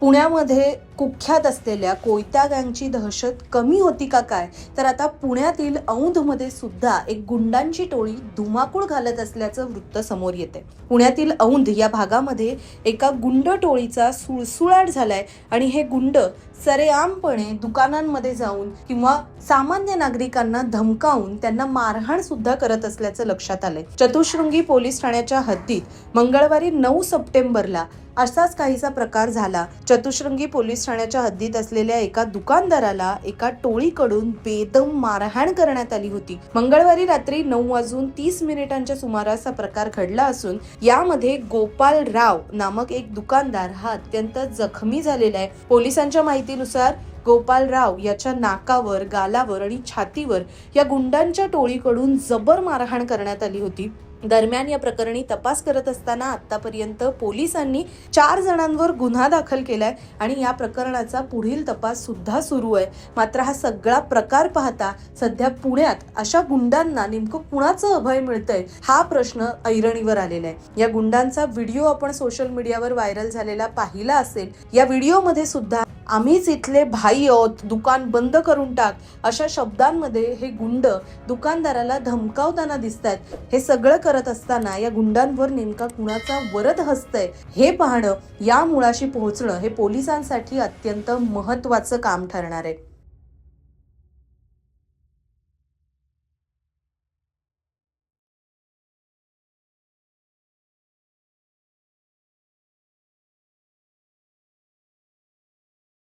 पुण्यामध्ये कुख्यात असलेल्या कोयता गँगची दहशत कमी होती का काय? तर आता पुण्यातील औंधमध्ये सुद्धा एक गुंडांची टोळी धुमाकूळ घालत असल्याचं वृत्त समोर येते पुण्यातील औंध या भागामध्ये एका गुंड टोळीचा सुळसुळाट झालाय आणि हे गुंड सरेआमपणे दुकानांमध्ये जाऊन किंवा सामान्य नागरिकांना धमकावून त्यांना मारहाण सुद्धा करत असल्याचं लक्षात आलंय. चतुशृंगी पोलीस ठाण्याच्या हद्दीत मंगळवारी नऊ सप्टेंबरला असाच काहीसा प्रकार झाला. चतुशृंगी पोलीस ठाण्याच्या हद्दीत असलेल्या एका दुकानदाराला एका टोळीकडून बेदम मारहाण करण्यात आली होती. मंगळवारी रात्री नऊ वाजून तीस मिनिटांच्या सुमारास हा प्रकार घडला असून यामध्ये गोपाल राव नामक एक दुकानदार हा अत्यंत जखमी झालेला आहे. पोलिसांच्या माहितीनुसार गोपाल राव याच्या नाकावर गालावर आणि छातीवर या गुंडांच्या टोळीकडून जबर मारहाण करण्यात आली होती. दरम्यान या प्रकरणी तपास करत असताना आतापर्यंत पोलिसांनी चार जणांवर गुन्हा दाखल केलाय आणि या प्रकरणाचा पुढील तपास सुद्धा सुरू आहे. मात्र हा सगळा प्रकार पाहता सध्या पुण्यात अशा गुंडांना नेमकं कुणाचं अभय मिळतंय हा प्रश्न ऐरणीवर आलेला आहे. या गुंडांचा व्हिडिओ आपण सोशल मीडियावर व्हायरल झालेला पाहिला असेल. या व्हिडिओमध्ये सुद्धा आम्हीच इथले भाई आहोत दुकान बंद करून टाक अशा शब्दांमध्ये हे गुंड दुकानदाराला धमकावताना दिसत आहेत हे सगळं करत असताना या गुंडांवर नेमका कुणाचा वरद हसतंय हे पाहणं या मुळाशी पोहोचणं हे पोलिसांसाठी अत्यंत महत्वाचं काम ठरणार आहे.